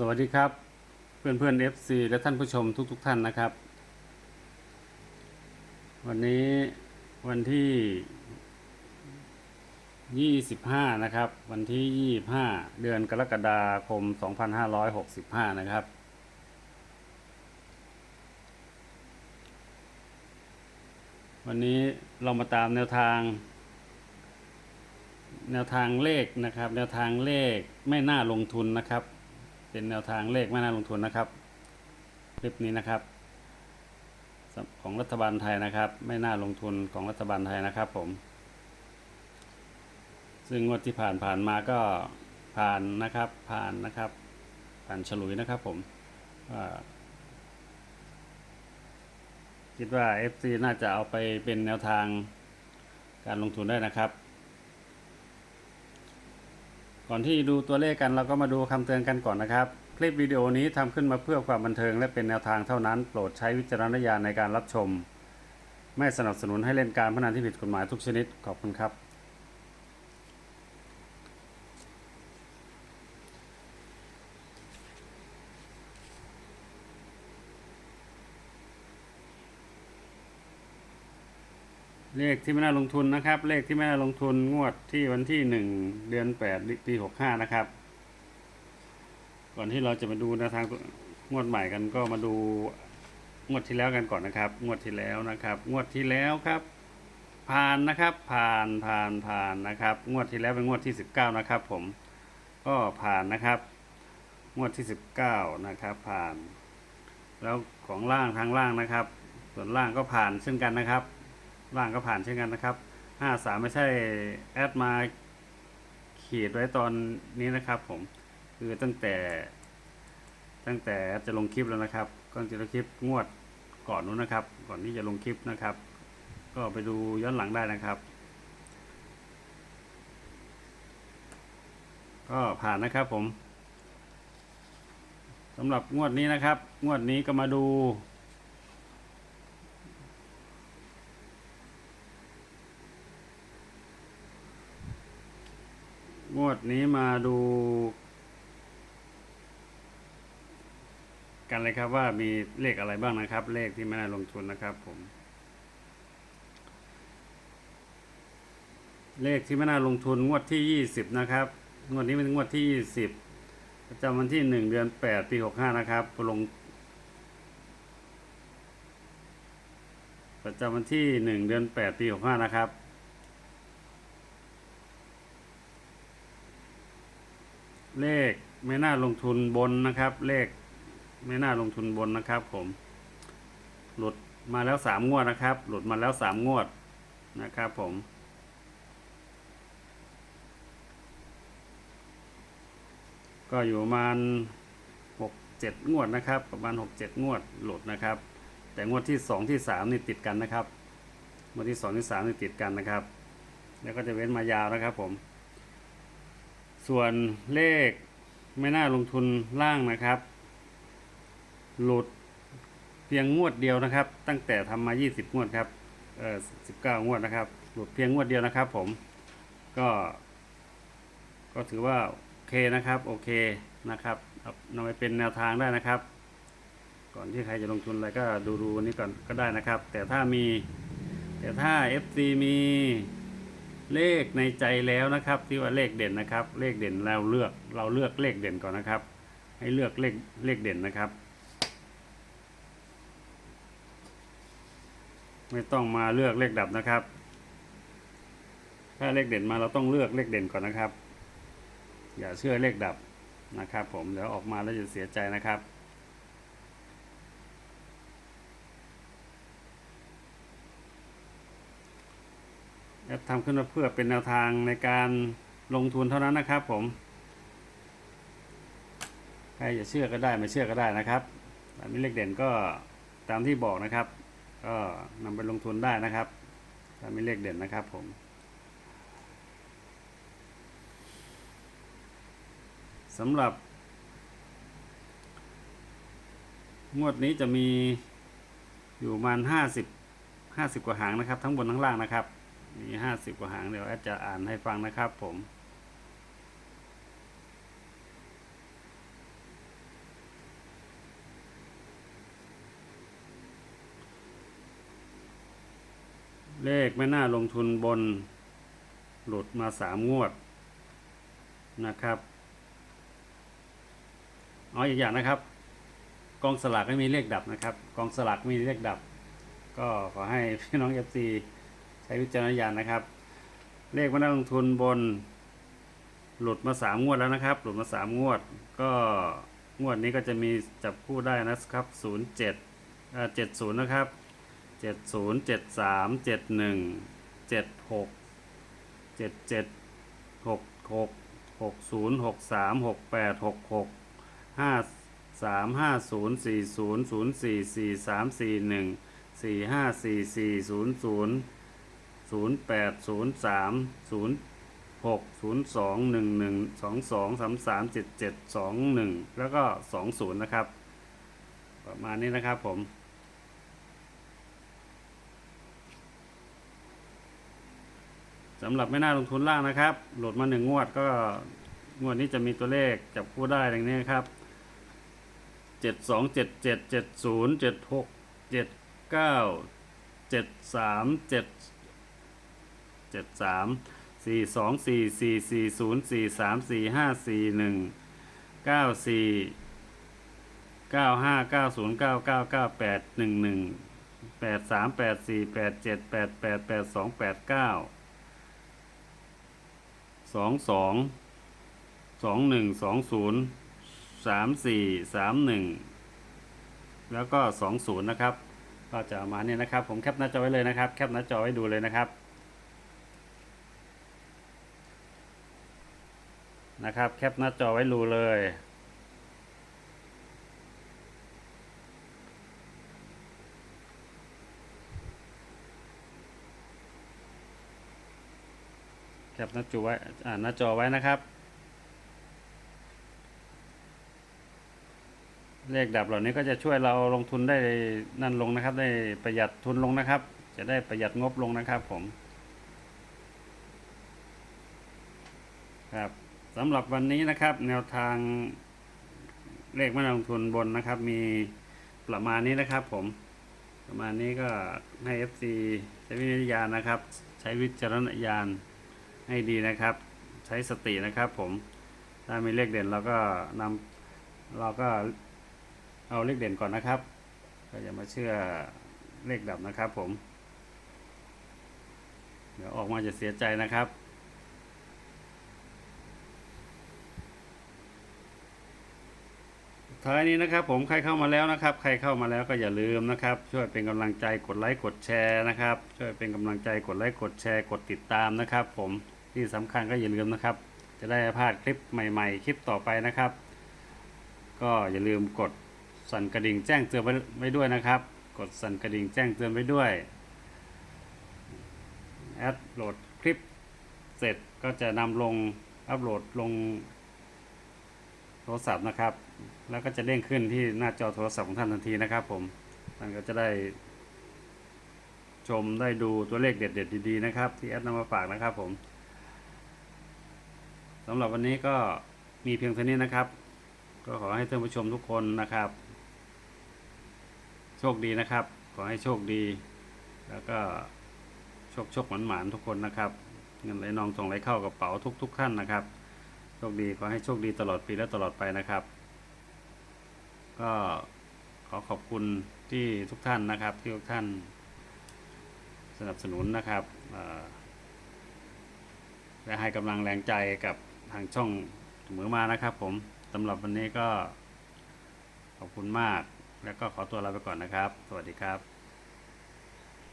สวัสดีครับเพื่อนเพื่อนๆ FC และท่านผู้ชมทุกๆทท่านนะครับ วันนี้วันที่ 25 นะครับ วันที่ 25 เดือนกรกฎาคม 2565 นะครับ วันนี้เรามาตามแนวทาง แนวทางเลขนะครับ แนวทางเลขไม่น่าลงทุนนะครับ เป็นแนวทางเลขไม่น่าลงทุนนะครับ คลิปนี้นะครับ ของรัฐบาลไทยนะครับ ไม่น่าลงทุนของรัฐบาลไทยนะครับผม ซึ่งงวดที่ผ่านผ่านมาก็ผ่านนะครับผ่านนะครับ ผ่านฉลุยนะครับผมคิดว่า FC น่าจะเอาไปเป็นแนวทางการลงทุนได้นะครับ ก่อนที่ดูตัวเลขกันเราก็มาดูคำเตือนกันก่อนนะครับ คลิปวิดีโอนี้ทำขึ้นมาเพื่อความบันเทิงและเป็นแนวทางเท่านั้น โปรดใช้วิจารณญาณในการรับชม ไม่สนับสนุนให้เล่นการพนันที่ผิดกฎหมายทุกชนิดขอบคุณครับ เลขที่ไม่น่าลงทุนนะครับ เลขที่ไม่น่าลงทุนงวดที่วันที่หนึ่งเดือนแปดปีหกห้านะครับ ก่อนที่เราจะมาดูแนวทางงวดใหม่กันก็มาดูงวดที่แล้วกันก่อนนะครับ งวดที่แล้วนะครับ งวดที่แล้วครับ ผ่านนะครับ ผ่านผ่านผ่านนะครับ งวดที่แล้วเป็นงวดที่สิบเก้านะครับ ผมก็ผ่านนะครับ งวดที่สิบเก้านะครับ ผ่าน แล้วของล่างทางล่างนะครับ ส่วนล่างก็ผ่านเช่นกันนะครับ ล่างก็ผ่านเช่นกันนะครับห้าสามไม่ใช่แอดมาขีดไว้ตอนนี้นะครับผมคือตั้งแต่ ตั้งแต่จะลงคลิปแล้วนะครับก่อนจะลงคลิปงวดก่อนนู้นนะครับ ก่อนที่จะลงคลิปนะครับ ก็ไปดูย้อนหลังได้นะครับ ก็ผ่านนะครับผมสำหรับงวดนี้นะครับ งวดนี้ก็มาดู งวดนี้มาดู กันเลยครับว่ามีเลขอะไรบ้างนะครับ เลขที่ไม่น่าลงทุนนะครับผม เลขที่ไม่น่าลงทุนงวดที่ยี่สิบนะครับ งวดนี้เป็นงวดที่ยี่สิบประจำวันที่หนึ่งเดือนแปดปีหกห้านะครับลง ประจำวันที่หนึ่งเดือนแปดปีหกห้านะครับ เลขไม่น่าลงทุนบนนะครับ เลขไม่น่าลงทุนบนนะครับ ผม หลุดมาแล้วสามงวดนะครับ หลุดมาแล้วสามงวดนะครับผมก็อยู่ประมาณหกเจ็ดงวดนะครับ ประมาณหกเจ็ดงวดหลุดนะครับ แต่งวดที่สองที่สามนี่ติดกันนะครับงวดที่สองที่สามนี่ติดกันนะครับ แล้วก็จะเว้นมายาวนะครับผม ส่วนเลขไม่น่าลงทุนล่างนะครับ หลุดเพียงงวดเดียวนะครับ ตั้งแต่ทำมา 20 งวดครับเออ19 งวดนะครับ หลุดเพียงงวดเดียวนะครับ ผมก็ ก็ถือว่าโอเคนะครับโอเคนะครับเอานำไปเป็นแนวทางได้นะครับ ก่อนที่ใครจะลงทุนอะไรก็ดูดูอันนี้ก่อนก็ได้นะครับ แต่ถ้ามีแต่ถ้า FC มี เลขในใจแล้วนะครับ ที่ว่าเลขเด่นนะครับ เลขเด่นเราเลือกเราเลือกเลขเด่นก่อนนะครับ ให้เลือกเลขเลขเด่นนะครับ ไม่ต้องมาเลือกเลขดับนะครับ ถ้าเลขเด่นมาเราต้องเลือกเลขเด่นก่อนนะครับ อย่าเชื่อเลขดับนะครับ ผมเดี๋ยวออกมาแล้วจะเสียใจนะครับ แอปทำขึ้นมาเพื่อเป็นแนวทางในการลงทุนเท่านั้นนะครับผม ใครจะเชื่อก็ได้ไม่เชื่อก็ได้นะครับอันนี้เลขเด่นก็ตามที่บอกนะครับ ก็นำไปลงทุนได้นะครับถ้ามีเลขเด่นนะครับผมสำหรับ งวดนี้จะมีอยู่ประมาณห้าสิบห้าสิบกว่าหางนะครับ ทั้งบนทั้งล่างนะครับ มีห้าสิบกว่าหางเดี๋ยวอาจจะอ่านให้ฟังนะครับผม เลขไม่น่าลงทุนบน หลุดมาสามงวดนะครับอ๋ออีกอย่างนะครับ กองสลากไม่มีเลขดับนะครับ กองสลากม่มีเลขดับ ก็ขอให้พี่น้องเอฟซี FC ช้วิจารณญาณนะครับ เลขไม่น่าลงทุนบน หลุดมาสามงวดแล้วนะครับ หลุดมาสามงวด ก็งวดนี้ก็จะมีจับคู่ได้นะครับศูนย์เจ็ดเจ็ดศูนย์นะครับเจ็ดศูนย์เจ็ดสามเจ็ดหนึ่งเจ็ดหกเจ็ดเจ็ดหกหกหกศูนย์หกสามหกแปดหกหกห้าสามห้าศูนย์สี่ศูนย์ศูนย์สี่สี่สามสี่หนึ่งสี่ห้าสี่สี่ศูนย์ศูนย์ ศูนย์แปดศูนย์สามศูนย์หกศูนย์สองหนึ่งหนึ่งสองสองสามสามเจ็ดเจ็ดสองหนึ่งแล้วก็สองศูนย์นะครับ ประมาณนี้นะครับผมสำหรับไม่น่าลงทุนล่างนะครับ โหลดมาหนึ่งงวดก็งวดนี้จะมีตัวเลขจับคู่ได้ดังนี้ครับเจ็ดสอง เจ็ดสามสี่สองสี่สี่สี่ศูนย์สี่สามสี่ห้าสี่หนึ่งเก้าสี่เก้าห้าเก้าศูนย์เก้าเก้าเก้าแปดหนึ่งหนึ่งแปดสามแปดสี่แปดเจ็ดแปดแปดแปดสองแปดเก้าสองสองสองหนึ่งสองศูนย์สามสี่สามหนึ่งแล้วก็สองศูนย์นะครับ ก็จะมาณนี้นะครับ ผมแคปหน้าจอไว้เลยนะครับ แคปหน้าจอไว้ดูเลยนะครับ นะครับ แคปหน้าจอไว้รูเลย แคปหน้าจอไว้อ่าหน้าจอไว้นะครับ เลขดับเหล่านี้ก็จะช่วยเราลงทุนได้นั่นลงนะครับ ได้ประหยัดทุนลงนะครับ จะได้ประหยัดงบลงนะครับผมครับ สำหรับวันนี้นะครับ แนวทางเลขม่ลงทุนบนนะครับ มีประมาณนี้นะครับ ผมประมาณนี้ก็ให้ FC ใช้วิจารณญาณนะครับ ใช้วิจารณญาณให้ดีนะครับ ใช้สตินะครับผมถ้ามีเลขเด่นเราก็นำเราก็เอาเลขเด่นก่อนนะครับ ก็อย่ามาเชื่อเลขดับนะครับผม เดี๋ยวออกมาจะเสียใจนะครับ ท้ายนี้นะครับผมใครเข้ามาแล้วนะครับ ใครเข้ามาแล้วก็อย่าลืมนะครับ ช่วยเป็นกำลังใจกดไลค์กดแชร์นะครับ ช่วยเป็นกำลังใจกดไลค์กดแชร์กดติดตามนะครับ ผมที่สำคัญก็อย่าลืมนะครับ จะได้พลาดคลิปใหม่ ๆ คลิปต่อไปนะครับ ก็อย่าลืมกดสั่นกระดิ่งแจ้งเตือนไว้ได้วยนะครับ กดสั่นกระดิ่งแจ้งเตือนไว้ด้วยแอดโหลดคลิปเสร็จก็จะนำลงอัปโหลดลง ทรศัพท์นะครับ แล้วก็จะเด้งขึ้นที่หน้าจอโทรศัพท์ของท่านทันทีนะครับ ผมท่านก็จะได้ ชมได้ดูตัวเลขเด็ดๆดีๆนะครับ ที่แอดนำมาฝากนะครับ ผมสำหรับวันนี้ก็มีเพียงเท่านี้นะครับ ก็ขอให้ท่านผู้ชมทุกคนนะครับ โชคดีนะครับ ขอให้โชคดี แล้วก็โชคโชคหมานหมานๆทุกคนนะครับ เงินไหลนองทองไหลเข้ากระเป๋าทุกๆขั้นนะครับ โชคดีขอให้โชคดีตลอดปีและตลอดไปนะครับ ก็ขอขอบคุณที่ทุกท่านนะครับ ที่ทุกท่านสนับสนุนนะครับและให้กำลังแรงใจกับทางช่องเสมอมานะครับ ผมสำหรับวันนี้ก็ขอบคุณมาก แล้วก็ขอตัวลาไปก่อนนะครับ สวัสดีครับ